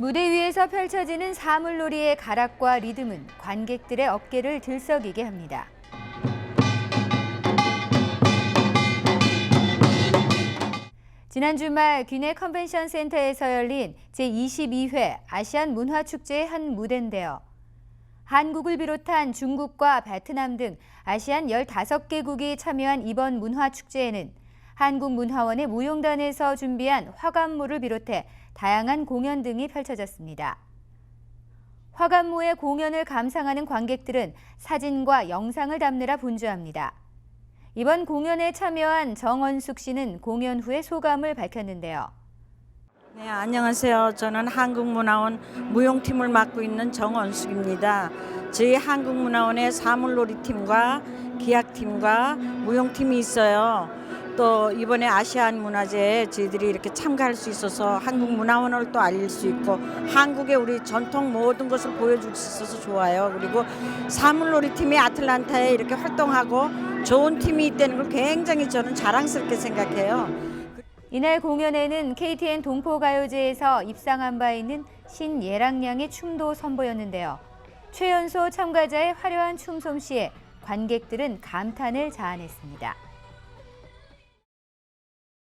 무대 위에서 펼쳐지는 사물놀이의 가락과 리듬은 관객들의 어깨를 들썩이게 합니다. 지난 주말 귀내 컨벤션 센터에서 열린 제22회 아시안 문화축제의 한 무대인데요. 한국을 비롯한 중국과 베트남 등 아시안 15개국이 참여한 이번 문화축제에는 한국문화원의 무용단에서 준비한 화관무를 비롯해 다양한 공연 등이 펼쳐졌습니다. 화관무의 공연을 감상하는 관객들은 사진과 영상을 담느라 분주합니다. 이번 공연에 참여한 정원숙 씨는 공연 후에 소감을 밝혔는데요. 네, 안녕하세요. 저는 한국문화원 무용팀을 맡고 있는 정원숙입니다. 저희 한국문화원의 사물놀이팀과 기악팀과 무용팀이 있어요. 또 이번에 아시안 문화제에 저희들이 이렇게 참가할 수 있어서 한국 문화원을 또 알릴 수 있고 한국의 우리 전통 모든 것을 보여줄 수 있어서 좋아요. 그리고 사물놀이 팀이 아틀란타에 이렇게 활동하고 좋은 팀이 있다는 걸 굉장히 저는 자랑스럽게 생각해요. 이날 공연에는 KTN 동포가요제에서 입상한 바 있는 신예랑 양의 춤도 선보였는데요. 최연소 참가자의 화려한 춤 솜씨에 관객들은 감탄을 자아냈습니다.